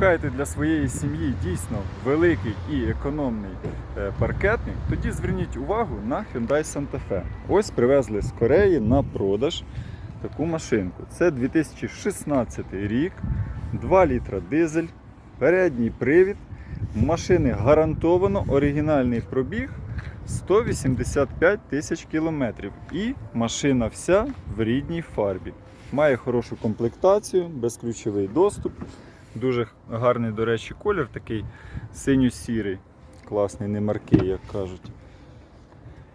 шукаєте для своєї сім'ї дійсно великий і економний е, паркетник, тоді зверніть увагу на Hyundai Santa Fe. Ось привезли з Кореї на продаж таку машинку. Це 2016 рік, 2 літра дизель, передній привід. Машини гарантовано оригінальний пробіг 185 тисяч кілометрів. І машина вся в рідній фарбі. Має хорошу комплектацію, безключовий доступ. Дуже гарний, до речі, колір, такий синьо-сірий, класний, не маркий, як кажуть.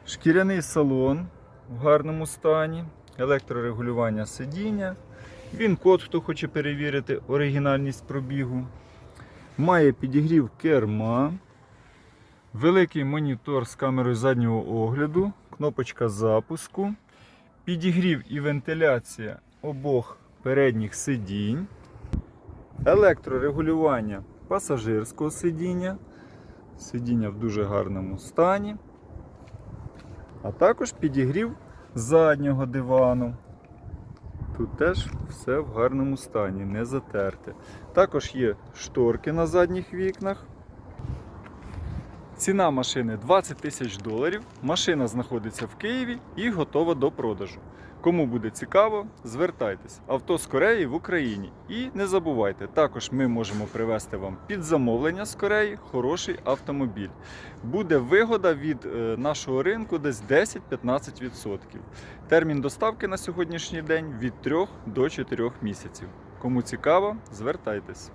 Шкіряний салон в гарному стані, електрорегулювання сидіння. Він код, хто хоче перевірити оригінальність пробігу. Має підігрів керма, великий монітор з камерою заднього огляду, кнопочка запуску, підігрів і вентиляція обох передніх сидінь, електрорегулювання пасажирського сидіння, сидіння в дуже гарному стані, а також підігрів заднього дивану. Тут теж все в гарному стані, не затерте. Також є шторки на задніх вікнах. Ціна машини 20 тисяч доларів. Машина знаходиться в Києві і готова до продажу. Кому буде цікаво, звертайтесь. Авто з Кореї в Україні. І не забувайте, також ми можемо привезти вам під замовлення з Кореї хороший автомобіль. Буде вигода від е, нашого ринку десь 10-15%. Термін доставки на сьогоднішній день від 3 до 4 місяців. Кому цікаво, звертайтесь.